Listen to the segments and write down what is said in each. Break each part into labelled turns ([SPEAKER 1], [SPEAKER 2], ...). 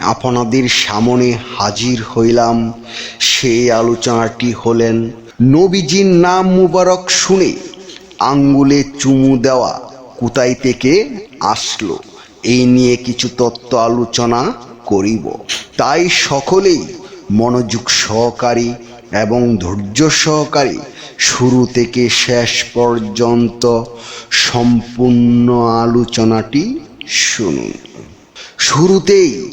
[SPEAKER 1] আপনাদের সামনে হাজির হইলাম। সেই আলোচনাটি হলেন, নবীজির নাম মুবারক শুনে আঙ্গুলে চুমু দেওয়া। কোথায় থেকে আসলো? এই নিয়ে কিছু তত্ত্ব আলোচনা করিব। তাই সকলেই মনোযোগ সহকারী এবং ধৈর্য সহকারী শুরু থেকে শেষ পর্যন্ত সম্পূর্ণ আলোচনাটি শুনুন। শুরুতেই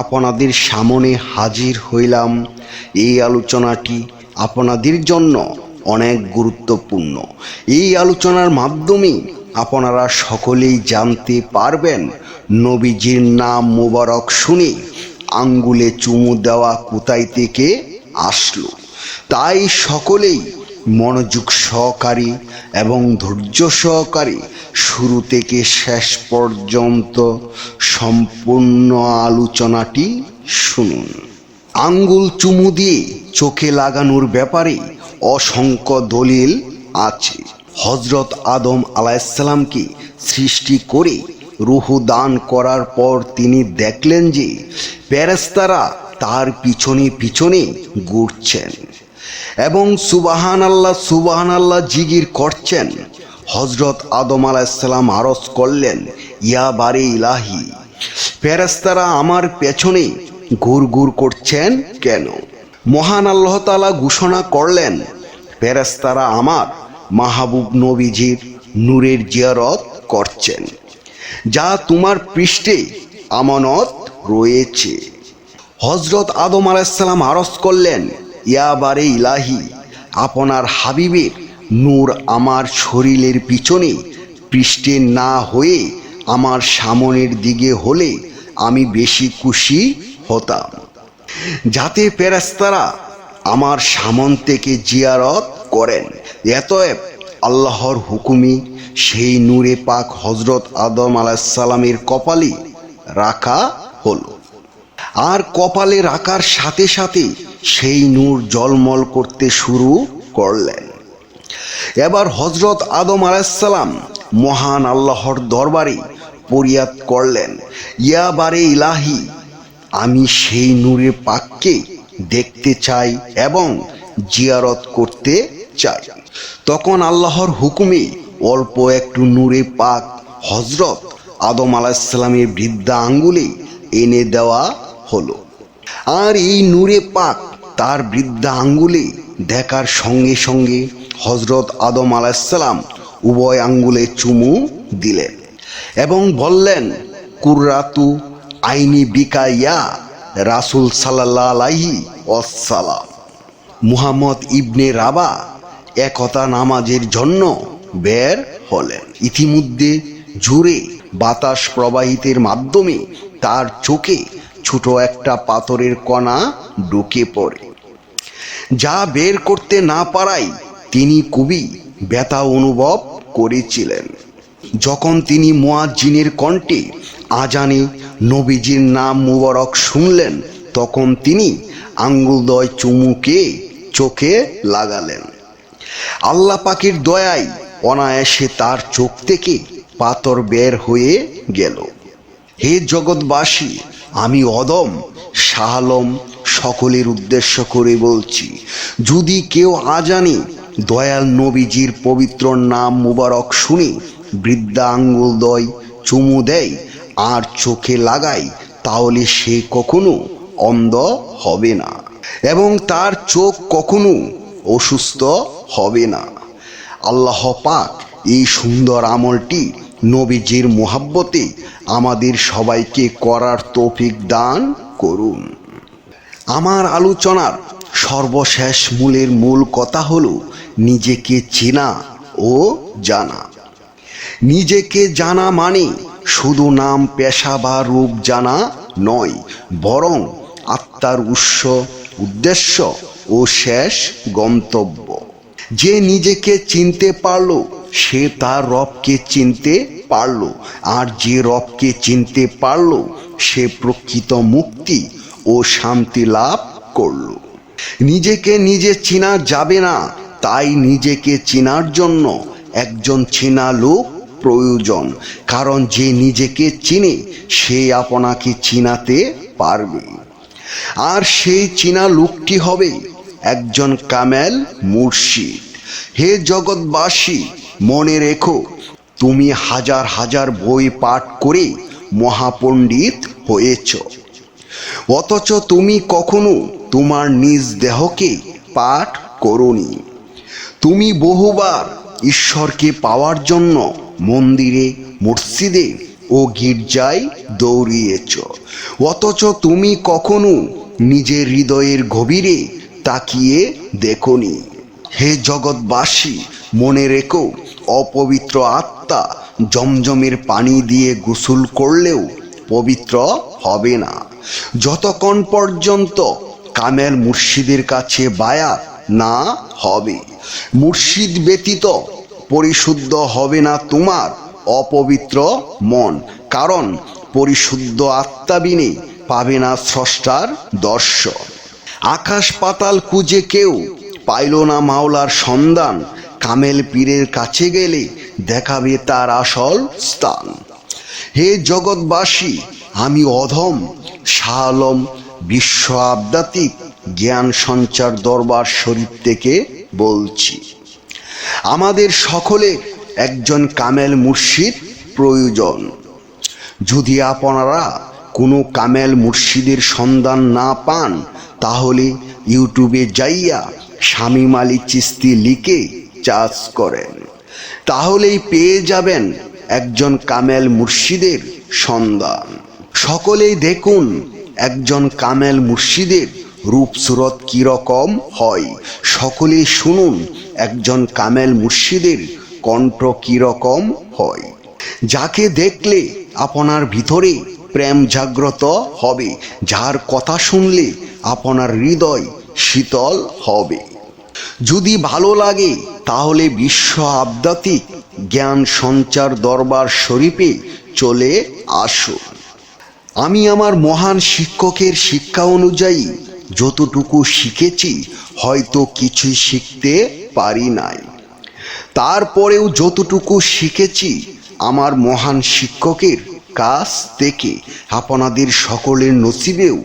[SPEAKER 1] আপনাদের সামনে হাজির হইলাম। এই আলোচনাটি আপনাদের জন্য অনেক গুরুত্বপূর্ণ। এই আলোচনার মাধ্যমে আপনারা সকলেই জানতে পারবেন, নবীজির নাম মোবারক শুনে আঙ্গুলে চুমু দেওয়া কোথায় থেকে আসলো। তাই সকলেই মনোযোগ সহকারী এবং ধৈর্য সহকারী শুরু থেকে শেষ পর্যন্ত সম্পূর্ণ আলোচনাটি শুনুন। আঙ্গুল চুমু দিয়ে চোখে লাগানোর ব্যাপারে অসংখ্য দলিল আছে। হজরত আদম আলাইসাল্লামকে সৃষ্টি করে রুহু দান করার পর তিনি দেখলেন যে প্যারেস্তারা তার পিছনে পিছনে ঘুরছেন। এবং সুবাহান আল্লাহ সুবাহান আল্লাহ জিগির করছেন। হজরত আদম আলাইসাল্লাম আরজ করলেন, ইয়া বারে ইলাহি ফেরেস্তারা আমার পেছনে ঘুর ঘুর করছেন কেন? মহান আল্লাহ তালা ঘোষণা করলেন ফেরেস্তারা আমার মাহবুব নবীজির নূরের জিয়ারত করছেন, যা তোমার পৃষ্ঠে আমানত রয়েছে। হজরত আদম আলাইসাল্লাম আরজ করলেন ইয়াবারে ইলাহি, আপনার হাবিবের নূর আমার শরীরের পিছনে পৃষ্ঠে না হয়ে আমার সামনের দিকে হলে আমি বেশি খুশি হতাম। যাতে পেরাস্তারা আমার সামন থেকে জিয়ারত করেন। এতএব আল্লাহর হুকুমি সেই নূরে পাক হজরত আদম আলাহিসাল্লামের কপালে রাখা হলো। আর কপালে রাখার সাথে সাথে সেই নূর জলমল করতে শুরু করলেন। এবার হজরত আদম আলাইসাল্লাম মহান আল্লাহর দরবারে পরিয়াদ করলেন ইয়াবারে ইলাহি, আমি সেই নূরে পাককে দেখতে চাই এবং জিয়ারত করতে চাই। তখন আল্লাহর হুকুমে অল্প একটু নূরে পাক হজরত আদম আলাইসাল্লামের বৃদ্ধা আঙ্গুলে এনে দেওয়া হলো। আর এই নূরে পাক তার বৃদ্ধা আঙ্গুলে দেখার সঙ্গে সঙ্গে হজরত আদম আলাইসাল্লাম উভয় আঙ্গুলে চুমু দিলেন এবং বললেন, কুর্রাতু আইনি বিকা ইয়া রাসুল সাল্লাহ আলাইহি মুহাম্মদ ইবনে রাবা একতা নামাজের জন্য বের হলেন। ইতিমধ্যে জুড়ে বাতাস প্রবাহিতের মাধ্যমে তার চোখে ছোট একটা পাথরের কণা ঢুকে পড়ে। যা বের করতে না পারাই তিনি খুবই ব্যথা অনুভব করেছিলেন। যখন তিনি মুয়াজ্জিনের কণ্ঠে আজানে নবীজির নাম মুবারক শুনলেন, তখন তিনি আঙ্গুলদয় চুমুকে চোখে লাগালেন। আল্লাহ পাকের দয়ায় অনায়াসে তার চোখ থেকে পাথর বের হয়ে গেল। হে জগৎবাসী, আমি অদম, শাহালম সকলের উদ্দেশ্য করে বলছি, যদি কেউ আজানি দয়াল নবীজির পবিত্র নাম মুবারক শুনে বৃদ্ধা আঙ্গুল দয় চুমু দেয়, আর চোখে লাগায়, তাহলে সে কখনো অন্ধ হবে না। এবং তার চোখ কখনো অসুস্থ হবে না। আল্লাহ পাক এই সুন্দর আমলটি নবীজির মোহাব্বতে আমাদের সবাইকে করার তৌফিক দান করুন। আমার আলোচনার সর্বশেষ মূলের মূল কথা হলো নিজেকে চেনা ও জানা। নিজেকে জানা মানে শুধু নাম, পেশা বা রূপ জানা নয়, বরং আত্মার উৎস, উদ্দেশ্য ও শেষ গন্তব্য। যে নিজেকে চিনতে পারল, সে তার রবকে চিনতে পারল, আর যে রবকে চিনতে পারল, সে প্রকৃত মুক্তি ও শান্তি লাভ করল। নিজেকে নিজে চেনা যাবে না, তাই নিজেকে চেনার জন্য একজন চেনা লোক প্রয়োজন, কারণ যে নিজেকে চিনে, সে আপনাকে চিনাতে পারবে। আর সেই চীনা লোকটি হবে একজন কামেল মুর্শিদ। হে জগৎবাসী, মনে রেখো, তুমি হাজার হাজার বই পাঠ করে মহাপণ্ডিত হয়েছ। অথচ তুমি কখনো তোমার নিজ দেহকে পাঠ করনি। তুমি বহুবার ঈশ্বরকে পাওয়ার জন্য মন্দিরে, মসজিদে ও গির্জায় দৌড়িয়েছ। অথচ তুমি কখনো নিজের হৃদয়ের গভীরে তাকিয়ে দেখনি। হে জগৎবাসী, মনে রেখো, অপবিত্র আত্মা জমজমের পানি দিয়ে গোসল করলেও পবিত্র হবে না। যতক্ষণ পর্যন্ত কামেল মুর্শিদের কাছে বায়াত না হবে, মুর্শিদ ব্যতীত পরিশুদ্ধ হবে না তোমার অপবিত্র মন, কারণ পরিশুদ্ধ আত্মাবিনে পাবে না স্রষ্টার দর্শন। আকাশ পাতাল খুঁজে কেউ পাইল না মাওলার সন্ধান, কামেল পীরের কাছে গেলে দেখাবে তার আসল স্থান। হে জগৎবাসী, আমি অধম শাহ আলম বিশ্ব আবদাতিক জ্ঞান সঞ্চার দরবার শরীফ থেকে বলছি, আমাদের সকলে একজন কামেল মুর্শিদ প্রয়োজন। যদি আপনারা কোনো কামেল মুর্শিদের সন্ধান না পান, তাহলে ইউটিউবে যাইয়া স্বামী মালিক চিস্তি লিখে চার্জ করেন। তাহলেই পেয়ে যাবেন একজন কামেল মুর্শিদের সন্ধান। সকলেই দেখুন, একজন কামেল মুর্শিদের রূপ সুরত কীরকম হয়। সকলেই শুনুন, একজন কামেল মুর্শিদের কণ্ঠ কীরকম হয়। যাকে দেখলে আপনার ভিতরে প্রেম জাগ্রত হবে, যার কথা শুনলে আপনার হৃদয় শীতল হবে। যদি ভালো লাগে, তাহলে বিশ্ব আবদাতিক জ্ঞান সঞ্চার দরবার শরীফে চলে আসুন। আমি আমার মহান শিক্ষকের শিক্ষা অনুযায়ী যতটুকু শিখেছি, হয়তো কিছুই শিখতে পারি নাই। তারপরেও যতটুকু শিখেছি, আমার মহান শিক্ষকের কাছ থেকে, আপনাদের সকলের নসিবেও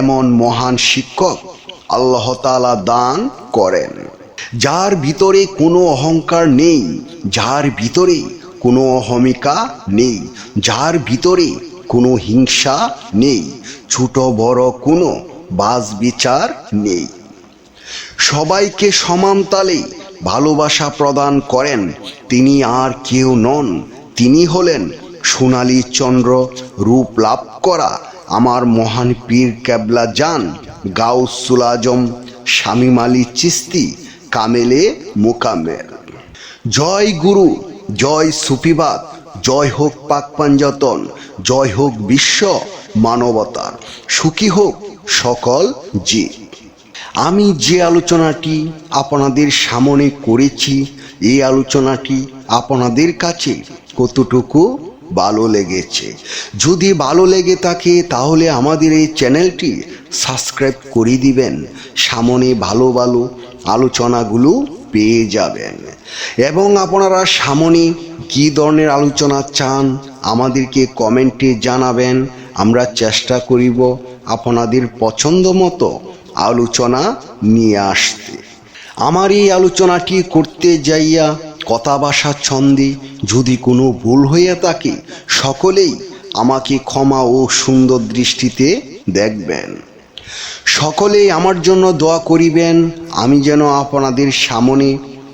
[SPEAKER 1] এমন মহান শিক্ষক আল্লাহ তাআলা দান করেন। যার ভিতরে কোনো অহংকার নেই, যার ভিতরে কোনো অহমিকা নেই, যার ভিতরে কোনো হিংসা নেই, ছোট বড় কোনো বাজ বিচার নেই। সবাইকে সমান তালে ভালোবাসা প্রদান করেন, তিনি আর কেউ নন, তিনি হলেন সোনালী চন্দ্র, রূপ লাভ করা আমার মহান পীর ক্যাবলা যান গাউসুল আজম, শামিম আলী চিস্তি, কামেলে মোকামেল। জয় গুরু, জয় সুফিবাদ জয় হোক পাক পাঞ্জতন জয় হোক বিশ্ব মানবতার, সুখী হোক সকল জীব। আমি যে আলোচনাটি আপনাদের সামনে করেছি, এই আলোচনাটি আপনাদের কাছে কতটুকু ভালো লেগেছে? যদি ভালো লেগে থাকে, তাহলে আমাদের এই চ্যানেলটি সাবস্ক্রাইব করে দিবেন। সামনে ভালো ভালো আলোচনাগুলো পেয়ে যাবেন। এবং আপনারা সামনে কী ধরনের আলোচনা চান, আমাদেরকে কমেন্টে জানাবেন। আমরা চেষ্টা করিব আপনাদের পছন্দ মতো আলোচনা নিয়ে আসতে। আমার এই আলোচনাটি করতে যাইয়া কথা ভাষা ছন্দে যদি কোনো ভুল হইয়া থাকে, সকলেই আমাকে ক্ষমা ও সুন্দর দৃষ্টিতে দেখবেন। সকলেই আমার জন্য দোয়া করিবেন। আমি যেন আপনাদের সামনে